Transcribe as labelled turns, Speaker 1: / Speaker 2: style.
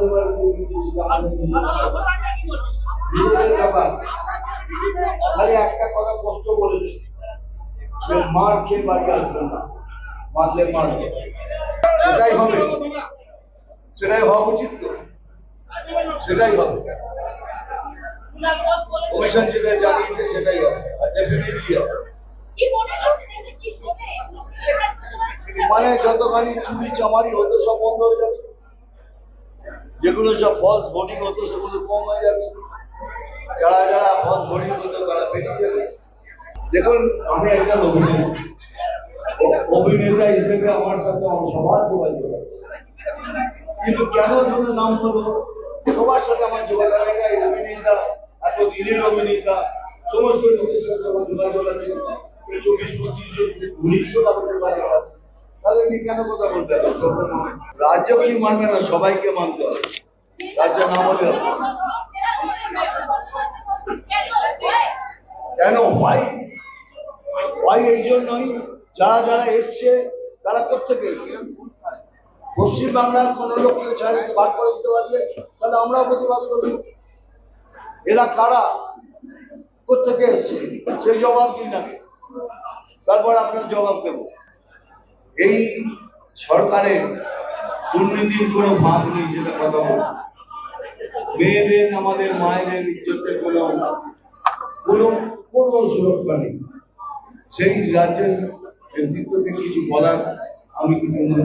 Speaker 1: দেওয়ার নিজেদের ব্যাপার। খালি একটা কথা কষ্ট বলেছে। যে মার খেয়ে বাড়ি আসবেন না। মারলে মারবে সেটাই হবে। সেটাই হওয়া উচিত তো। সেটাই হবে। কমিশন যেটা জানিয়েছে সেটাই হবে। আর ডেফিনেটলি হবে
Speaker 2: কি মনে করছেন এতে কি হবে
Speaker 1: মানে যতখানি চুরি চামারি হতো সব বন্ধ হয়ে যাবে। যেগুলো সব ফলস ভোটিং হতো, সেগুলো কম হয়ে যাবে। যারা যারা ফলস ভোটিং হতো, তারা বেরিয়ে যাবে। দেখুন, আমি একজন অভিনেতা। অভিনেতা হিসেবে আমার সাথে আমার সবার যোগাযোগ আছে। কিন্তু কেন যেন নাম হলো সবার সাথে আমার যোগাযোগ এই অভিনেতা, এত দিনের অভিনেতা, সমস্ত লোকের সাথে আমার যোগাযোগ আছে। চব্বিশ পঁচিশ জন, উনিশশো টাকা যোগাযোগ আছে। কি মানবে না, সবাইকে মানতে হবে। রাজ্য না বলে কেন? ভাই ভাই এই জন্যই? যারা যারা এসছে, তারা কোথেকে এসছে? পশ্চিম বাংলার কোন লোককে ছাড়ে বাদ করে দিতে পারলে, তাহলে আমরাও প্রতিবাদ করব। এরা কারা? কোথেকে এসছে? সেই জবাব দিন আগে। তারপর আপনার জবাব দেব। এই সরকারে দুর্নীতির কোনো ভাব নেই, যেটা কথা বল মেয়েদের, আমাদের মায়েদের ইজ্জতের কোনো কোনো কোনো সুরক্ষা নেই। সেই রাজ্যের নেতৃত্বকে কিছু বলার আমি কিছু মনে